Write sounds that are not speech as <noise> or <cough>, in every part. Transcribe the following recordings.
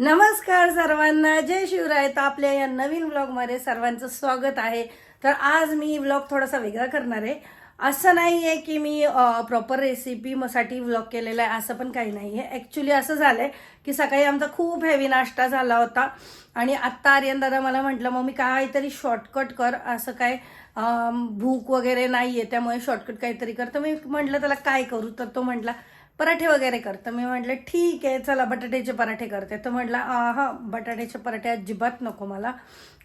नमस्कार सर्वांना. जय शिवराय. तर आपल्या या नवीन ब्लॉगमध्ये सर्वांचं स्वागत आहे. तर आज मी ब्लॉग थोडासा वेगळा करणार आहे. असं नाही आहे की मी प्रॉपर रेसिपीसाठी व्लॉग केलेला आहे. असं पण काही नाही आहे ॲक्च्युली असं झालं आहे की सकाळी आमचा खूप हेवी नाश्ता झाला होता. आणि आत्ता आर्यन दादा मला म्हटलं मग मी काहीतरी शॉर्टकट कर. असं काय भूक वगैरे नाही आहे त्यामुळे शॉर्टकट काहीतरी कर. तर मी म्हटलं त्याला काय करू? तर तो म्हटला पराठे वगैरे कर तर मी म्हटलं ठीक आहे चला बटाट्याचे पराठे करते. तर म्हटलं हां बटाट्याचे पराठे अजिबात नको मला.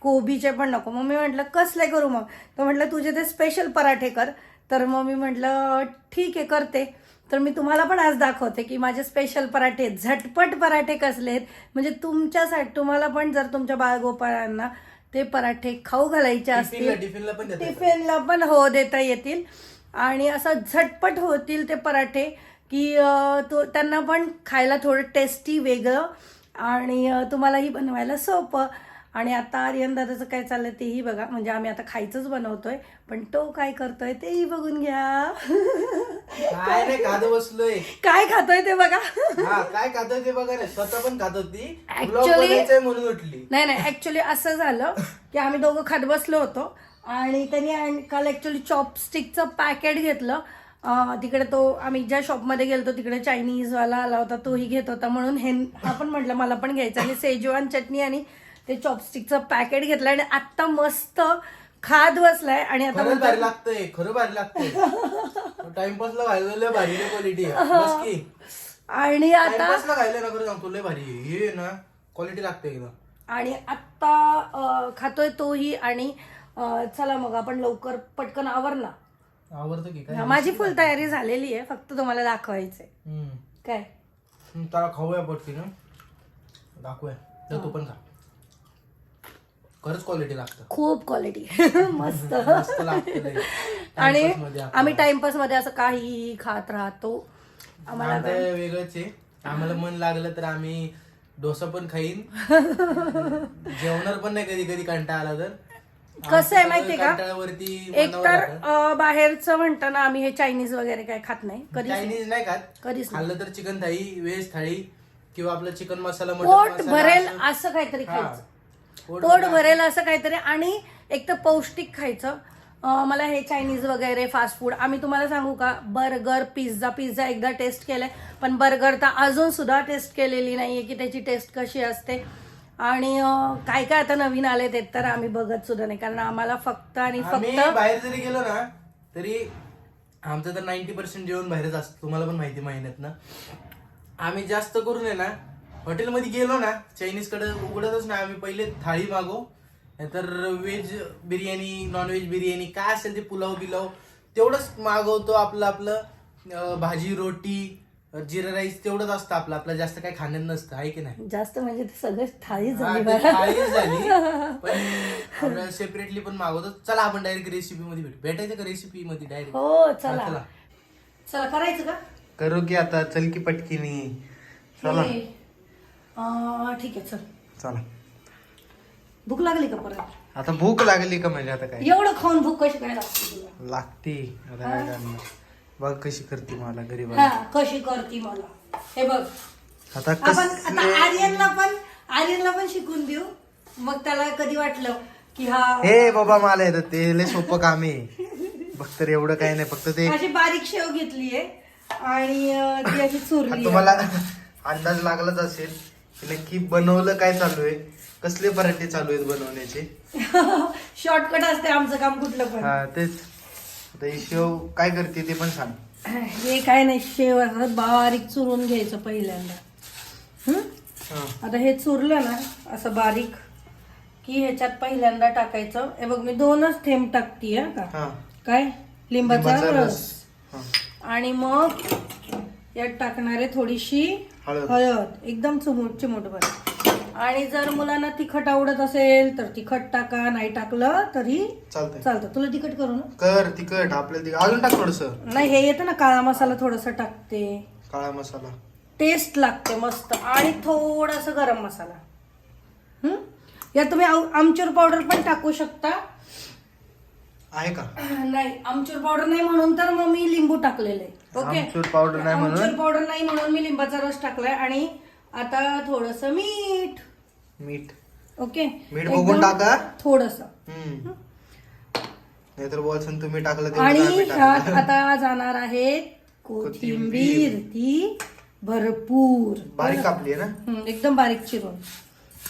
कोबीचे पण नको. मग मी म्हटलं कसले करू मग? तर म्हटलं तुझे ते स्पेशल पराठे कर. तर मग मी म्हटलं ठीक आहे करते. तर मी तुम्हाला पण आज दाखवते की माझे स्पेशल पराठे झटपट पराठे कसले आहेत. म्हणजे तुमच्यासाठी तुम्हाला पण जर तुमच्या बाळगोपाळांना ते पराठे खाऊ घालायचे असतील टिफिनला पण हो देता येतील. आणि असं झटपट होतील ते पराठे की तो त्यांना पण खायला थोडं टेस्टी वेगळं आणि तुम्हालाही बनवायला सोपं. आणि आता आर्यन दादाचं काय चाललंय तेही बघा. म्हणजे आम्ही आता खायचंच बनवतोय पण तो काय करतोय तेही बघून घ्या. काय नाही खात बसलोय. काय खातोय ते बघा. हा काय खातोय ते बघा ना स्वतः पण खात होती. Actually- बनायचंय म्हणून उठली. नाही नाही ऍक्च्युली असं झालं की आम्ही दोघं खात बसलो होतो आणि त्यांनी आण- काल ऍक्च्युली चॉपस्टिकचं पॅकेट घेतलं. तिकडे तो आम्ही ज्या शॉपमध्ये गेलतो तिकडे चायनीजवाला आला होता तोही घेत होता. म्हणून हे हा पण म्हटलं मला पण घ्यायचं. आणि सेजवान चटणी आणि ते चॉपस्टिकचं पॅकेट घेतलं आणि आत्ता मस्त खात बसलाय. आणि आता म्हणतो- भारी लागतंय. खरं भारी लागतंय. टाइमपासला लय भारी लय क्वालिटी की. आणि आता टाइमपासला खायला ना खरं सांगतो लय भारी. आहे. हे ना क्वालिटी लागते एकदम. आणि आत्ता खातोय तोही. आणि चला मग आपण लवकर पटकन आवरला. आवडतं की काय? माझी फुल तयारी झालेली आहे फक्त तुम्हाला दाखवायचंय. हम्म. काय? हम्म, त्याला खाऊया पटकी ना दाखवूया. तर तू पण खा. खरंच क्वालिटी लागतं. खूप क्वालिटी <laughs> मस्त. <laughs> मस्त लागतं लय. आणि Timepass मध्ये आपलं. आम्ही टाइमपासमध्ये असं काहीही खात राहतो. आम्हाला आमचं वेगळंच आहे. आम्हाला <laughs> मन लागलं तर आम्ही डोसा पण खाईन. जेवणार पण नाही कधी कधी कंटाळा आला तर. कसं आहे माहितीये का? कंटाळ्यावरती एक मनावर तर राहतं. अं, बाहेरचं म्हणताना आम्ही हे चायनीज वगैरे काय खात नाही कधी चायनीज नाही खात कधीच नाही. खाल्लं तर चिकन थाळी व्हेज थाळी किंवा आपलं चिकन मसाला मटन पोट मसाला भरेल असं- असं काहीतरी हा. खायचं पोट भरेल. भरेल असं काहीतरी आणि एक तर पौष्टिक खायचं अं, मला हे चायनीज वगैरे फास्ट फूड आम्ही तुम्हाला सांगू का बर्गर पिझ्झा पिझ्झा एकदा टेस्ट केलाय पण बर्गर तर अजून सुद्धा टेस्ट केलेली नाहीये की त्याची टेस्ट कशी असते आणि काय काय आता नवीन आले ते तर आम्ही बघत सुद्धा नाही. कारण आम्हाला फक्त आणि आम्ही फक्त बाहेर जरी गेलो ना तरी आमचं तर नाईन्टी पर्सेंट जेवण बाहेरच असतं. तुम्हाला पण माहिती महिन्यात ना. आम्ही जास्त करून आहे ना हॉटेलमध्ये गेलो ना चायनीजकडे उघडतच नाही. आम्ही पहिले थाळी मागो. तर veg biryani non veg biryani काय असेल ते पुलाव बिलाव तेवढंच मागवतो आपलं आपलं अं, भाजी रोटी जिरा राईस तेवढंच असतं आपलं. आपलं जास्त काही खाण्यात नसतं आहे की नाही? जास्त म्हणजे ते सगळं थाळी हा, झाली ते झाली <laughs> पण सेपरेटली पण मागवतो. चला आपण डायरेक्ट रेसिपी मध्ये भेटू. भेटायचं का रेसिपी मध्ये डायरेक्ट हो चला. चला. करायचं का? करू की आता चल की पटकीनी. हे, अं, ठीक आहे चल. चला. भूक लागली का परत? आता भूक लागली का म्हणजे आता काय? एवढं खाऊन भूक कशी काय लागते तुला? लागते. आता काय करणार बघ कशी करते मला गरीब हा कशी करती मला. हे बघ. आता आपण आता आर्यनला पण आर्यनला पण शिकून देऊ. मग त्याला कधी वाटलं की हा हे बाबा मला येतं ते लय सोपं काम आहे. बघ तर एवढं काही नाही फक्त ते अशी बारीक शेव घेतलीये आणि अं, ती अशी चुरली तुम्हाला अंदाज लागलाच असेल की नक्की बनवलं काय चालू आहे? कसले पराठे चालू आहेत बनवण्याचे? <laughs> शॉर्टकट असते आमचं काम कुठलं पण. हा तेच. आता ही शेव काय करते ते पण सांग. हे काय नाही शेव असं बारीक चुरून घ्यायचं पहिल्यांदा. हं? हा. आता हे चुरलं ना असं बारीक की ह्याच्यात पहिल्यांदा टाकायचं. हे बघ मी दोनच थेंब टाकतीये का? हा. काय? लिंबाचा लिंबाचा रस. रस. हा. आणि मग यात टाकणारे थोडीशी हळद. हळद. एकदम चिमूट चिमूटभर. आणि जर मुलांना तिखट आवडत असेल तर तिखट टाका नाही टाकलं तरी चालतंय. चालतं. तुला तिखट करू ना कर तिखट आपल्याला तिखट. अजून टाक थोडस. नाही हे येतं ना काळा मसाला थोडासा टाकते. काळा मसाला. टेस्ट लागते मस्त. आणि थोडासा गरम मसाला. हं? यात तुम्ही आमचूर पावडर पण टाकू शकता. आहे का? नाही आमचूर पावडर नाही म्हणून तर मग मी लिंबू टाकलेलं ओके? आमचूर पावडर नाही म्हणून? आमचूर पावडर नाही म्हणून मी लिंबाचा रस टाकलाय आणि आता थोडस मीठ. मीठ. ओके? मीठ बघून टाका. थोडस. नाहीतर बोलसन तुम्ही टाकलं आणि ह्यात. आता जाणार आहे कोथिंबीर. ती भरपूर. बारीक कापली आहे ना? एकदम बारीक चिरून.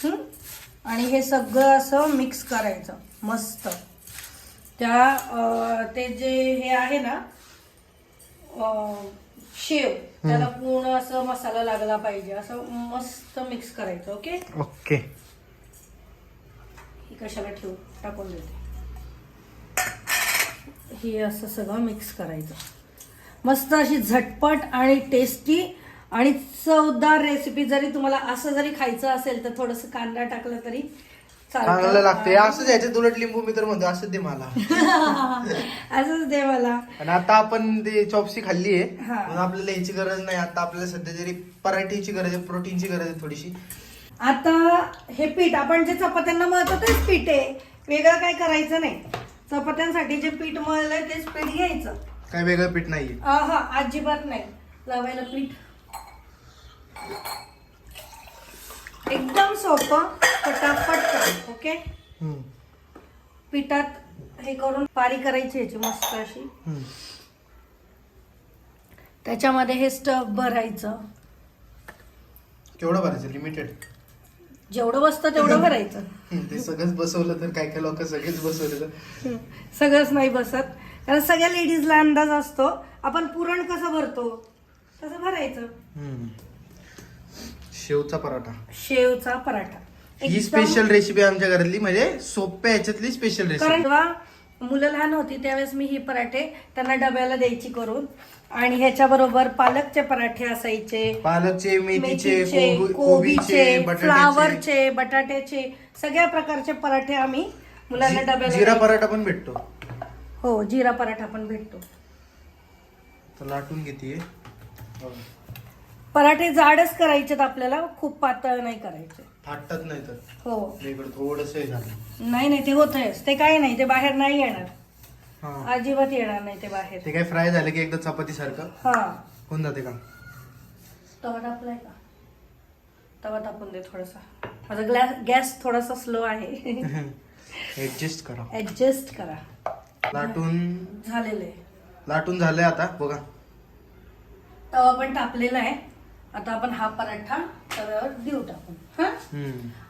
हम्म? आणि हे सगळं असं मिक्स करायचं. मस्त. त्या ते जे हे आहे ना शेव. त्याला पूर्ण असं मसाला लागला पाहिजे. असं मस्त मिक्स करायचं ओके ओके. ही कशाला ठेवू? टाकून देते. हे असं सगळं मिक्स करायचं. मस्त अशी झटपट आणि टेस्टी आणि चवदार रेसिपी जरी तुम्हाला असं जरी खायचं असेल तर थोडस कांदा टाकला तरी चांगलं लागते असंच याच्यात उलट लिंबू मी तर म्हणतो असंच दे मला. <laughs> असंच दे मला. आणि आता आपण ते चॉपसी खाल्ली आहे. हा. म्हणून आपल्याला याची गरज नाही. आता आपल्याला सध्या जरी पराठीची गरज आहे प्रोटीनची गरज आहे थोडीशी. आता हे पीठ आपण जे चपात्यांना मळतो तेच पीठ आहे. वेगळं काय करायचं नाही. चपात्यांसाठी जे पीठ मळलंय तेच पीठ घ्यायचं. काय वेगळं पीठ नाहीये. हा अजिबात नाही. लावायला पीठ. एकदम सोपं पटापट काम ओके? हम्म. पिठात हे करून पारी करायची याची मस्त अशी. त्याच्यामध्ये हे स्टफ भरायचं. केवढं भरायचं? लिमिटेड जेवढं बसतं तेवढं भरायचं. ते सगळंच बसवलं तर काय काय लोक सगळेच बसवले तर. सगळंच नाही बसत. कारण सगळ्या लेडीजला अंदाज असतो आपण पुरण कसं भरतो? तसं भरायचं. हम्म. शेवचा पराठा. शेवचा पराठा. ही एकदम- स्पेशल रेसिपी आमच्या घरातली म्हणजे सोप्या ह्याच्यातली स्पेशल कारण रेसिपी जेव्हा मुलं लहान होती त्यावेळेस मी ही पराठे त्यांना डब्याला द्यायची करून. आणि ह्याच्या बरोबर पालकचे पराठे असायचे. पालकचे मेथीचे मेथीचे कोबी- कोबीचे कोबीचे बटाट्याचे. फ्लावरचे बटाट्याचे सगळ्या प्रकारचे पराठे आम्ही मुलांना जी- डब्याला जिरा द्यायचो. पराठा पण भेटतो. हो जिरा पराठा पण भेटतो. तर लाटून घेते पराठे जाडच करायचेत आपल्याला खूप पातळ नाही करायचे. फाटत नाही तर? हो. इकडे थोडस झालं. नाही नाही ते होतच ते काय नाही ते बाहेर नाही येणार. हा. अजिबात येणार नाही ते बाहेर. ते काय फ्राय झालं की एकदा चपाती सारखं? हा. होऊन जाते का? तवा तापलाय का? तवा तापून दे थोडासा. माझा ग्लॅस गॅस थोडासा स्लो आहे. <laughs> ऍडजस्ट करा. ऍडजस्ट करा. लाटून झालेलं आहे. लाटून झालंय आता बघा. तवा पण तापलेला आहे. आता आपण हा पराठा तव्यावर देऊ टाकून हा.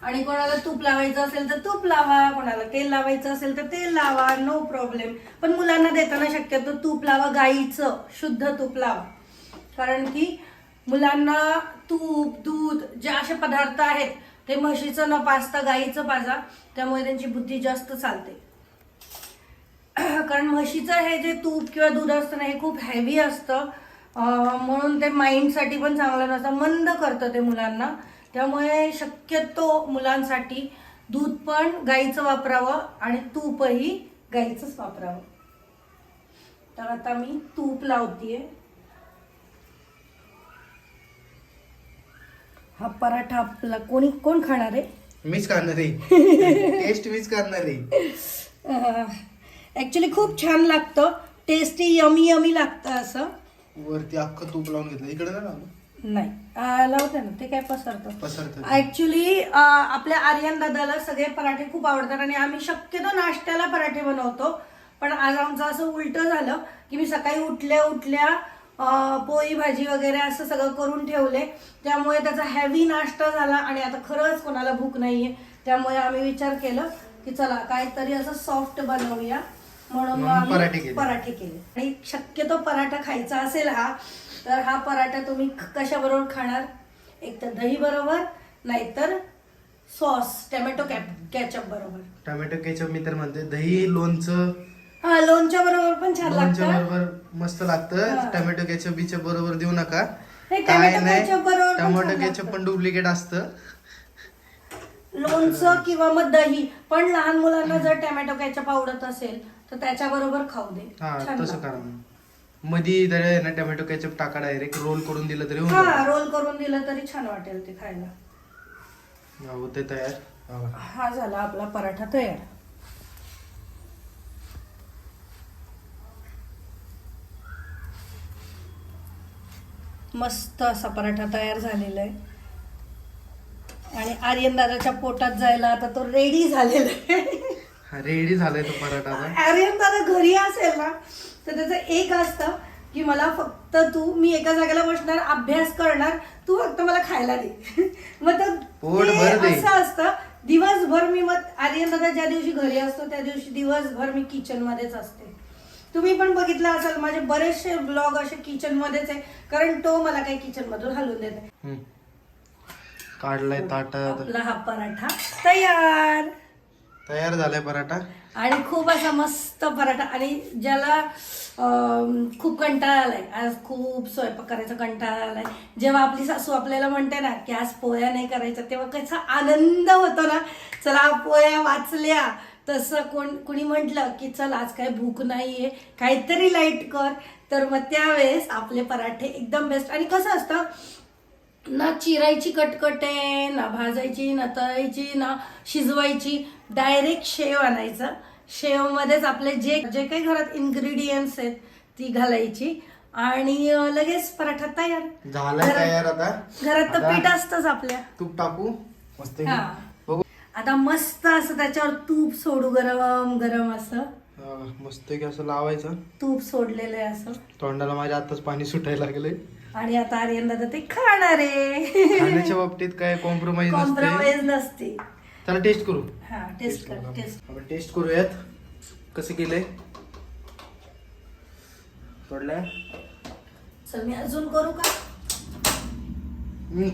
आणि कोणाला तूप लावायचं असेल तर तूप लावा कोणाला तेल लावायचं असेल तर तेल लावा नो प्रॉब्लेम पण मुलांना देताना शक्यतो तूप लावा गाईचं शुद्ध तूप लावा. कारण की मुलांना तूप दूध जे असे पदार्थ आहेत ते म्हशीचं न पाजता गाईचं पाजा त्यामुळे त्यांची बुद्धी जास्त चालते. <clears throat> कारण म्हशीचं हे जे तूप किंवा दूध असतं ना हे खूप हेवी असतं. म्हणून ते माइंडसाठी पण चांगलं नसतं मंद करतं ते मुलांना. त्यामुळे शक्यतो मुलांसाठी दूध पण गाईचं वापरावं आणि तूपही गाईचंच वापरावं. तर आता मी तूप लावतीये. हा पराठा आपला कोणी कोण खाणार आहे? मीच करणार आहे. टेस्ट मीच करणार आहे. ऍक्च्युली खूप छान लागतं. टेस्टी यमी यमी लागतं असं. वरती अख्खं तूप लावून घेतलं. इकडे ना लावलं? नाही. लावते ना. ते काय पसरतं? पसरत ऍक्च्युली आपल्या आर्यन दादाला सगळे पराठे खूप आवडतात आणि आम्ही शक्यतो नाश्त्याला पराठे बनवतो. पण आज आमचं असं उलट झालं की मी सकाळी उठल्या उठल्या अं, पोळी भाजी वगैरे असं सगळं करून ठेवले. त्यामुळे त्याचा हेवी नाश्ता झाला आणि आता खरंच कोणाला भूक नाहीये. त्यामुळे आम्ही विचार केलं की चला काहीतरी असं सॉफ्ट बनवूया. म्हणून मग पराठे केले. पराठे केले. आणि शक्यतो पराठा खायचा असेल हा तर हा पराठा तुम्ही कशा बरोबर खाणार? एक तर दही बरोबर नाहीतर सॉस टोमॅटो कॅप कॅचअप बरोबर. टोमॅटो केचप मी तर म्हणते दही लोणचं. हा लोणच्या बरोबर पण छान लोणच्या लागतं. बरोबर मस्त लागतं. टोमॅटो केचप बिचप बरोबर देऊ नका. नाही, टोमॅटो बरोबर पण टोमॅटो छान केचप लागतं. पण डुप्लिकेट असतं. लोणचं किंवा मग दही. पण लहान मुलांना जर टोमॅटो कॅचअप आवडत असेल तर त्याच्या बरोबर खाऊ दे. हा छान तसं लागतं. करा मग. मध्ये तर आहे ना टोमॅटो केचप टाका डायरेक्ट रोल करून दिलं तरी होऊन हा. रोल करून दिलं तरी छान वाटेल ते खायला. हा, होते तयार. हा. बघा. हा झाला आपला पराठा तयार. मस्त असा पराठा तयार झालेला आहे. आणि आर्यन दादाच्या पोटात जायला आता तो रेडी झालेला आहे. रेडी झालाय तो पराठा आता. आर्यन दादा घरी असेल ना तर त्याचं एक असतं की मला फक्त तू मी एका जागेला बसणार अभ्यास करणार तू फक्त मला खायला दे. <laughs> मग तर ते दे. असं असतं दिवसभर मी मग आर्यन दादा ज्या दिवशी घरी असतो त्या दिवशी दिवसभर मी किचन मध्येच असते. तुम्ही पण बघितलं असाल माझे बरेचसे ब्लॉग असे किचन मध्येच आहे कारण तो मला काही किचन मधून हलवून देत नाही. हम्म. काढलाय ताटात आपला हा पराठा तयार. तयार झालाय पराठा. आणि खूप असा मस्त पराठा. आणि ज्याला खूप कंटाळा आलाय. आज खूप स्वयंपाक करायचा कंटाळा आलाय. जेव्हा आपली सासू आपल्याला म्हणते ना की आज पोया नाही करायचा तेव्हा कसा आनंद होतो ना. चला पोया वाचल्या. तसं कोण कुणी म्हटलं की चल आज काय भूक नाहीये काहीतरी लाइट कर. तर मग त्यावेळेस आपले पराठे एकदम बेस्ट आणि कसं असतं ना चिरायची कटकट आहे ना भाजायची ना तळायची ना शिजवायची. डायरेक्ट शेव आणायचं. शेव मध्येच आपले जे जे काही घरात इन्ग्रेडियंट्स आहेत ती घालायची. आणि लगेच पराठा तयार. घरात- तयार आता. घरात तर पीठ असतंच आपल्या. तूप टाकू. मस्त हा. आता मस्त असं त्याच्यावर तूप सोडू गरम गरम असं. मस्त की असं लावायचं. तूप सोडलेलं आहे असं. तोंडाला माझ्या आताच पाणी सुटायला लागलंय. आणि आता आर्यन दादा ते खाणार आहे. खाण्याच्या बाबतीत काय कॉम्प्रोमाइज नसते. कॉम्प्रोमाइज नसते. त्याला टेस्ट करू. हा टेस्ट कर टेस्ट आपण टेस्ट करूयात. कसं केलंय? पडलाय? चल मी अजून करू का?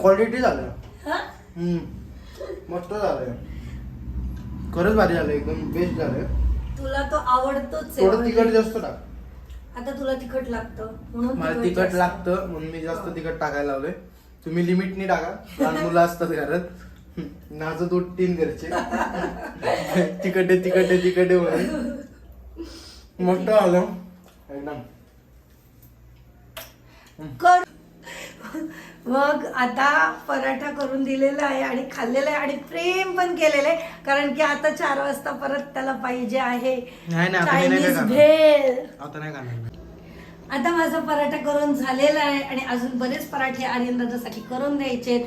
क्वालिटी झालं हा? हम्म. मस्त झालंय. खरंच भारी झालं एकदम बेस्ट झालंय. तुला तो आवडतोच आहे थोडं तिखट जास्त टाक. आता तुला तिखट लागतं म्हणून मला तिखट जास्त. लागतं म्हणून मी जास्त तिखट टाकायला लावलंय. तुम्ही लिमिटनी टाका लहान मुलं असतात घरात. नाचं दूध तीन घरचे. तिखट आहे तिखट आहे तिखट आहे म्हणून. मस्त आलं. एकदम. कर. मग आता पराठा करून दिलेला आहे आणि खाल्लेला आहे आणि प्रेम पण केलेलं आहे. कारण की आता चार वाजता परत त्याला पाहिजे आहे. चायनीज आता नाही खाणार. आता माझा पराठा करून झालेला आहे आणि अजून बरेच पराठे आर्यनदादासाठी करून द्यायचे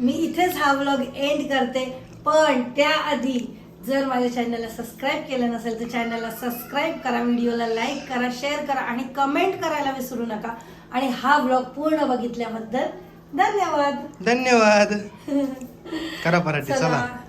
मी इथेच हा व्लॉग एंड करते. पण त्याआधी जर माझ्या चॅनलला सबस्क्राईब केलं नसेल तर चॅनलला सबस्क्राईब करा व्हिडिओला लाईक करा शेअर करा आणि कमेंट करायला विसरू नका. आणि हा व्लॉग पूर्ण बघितल्याबद्दल धन्यवाद. धन्यवाद. <laughs> करा पराठे चला. चला.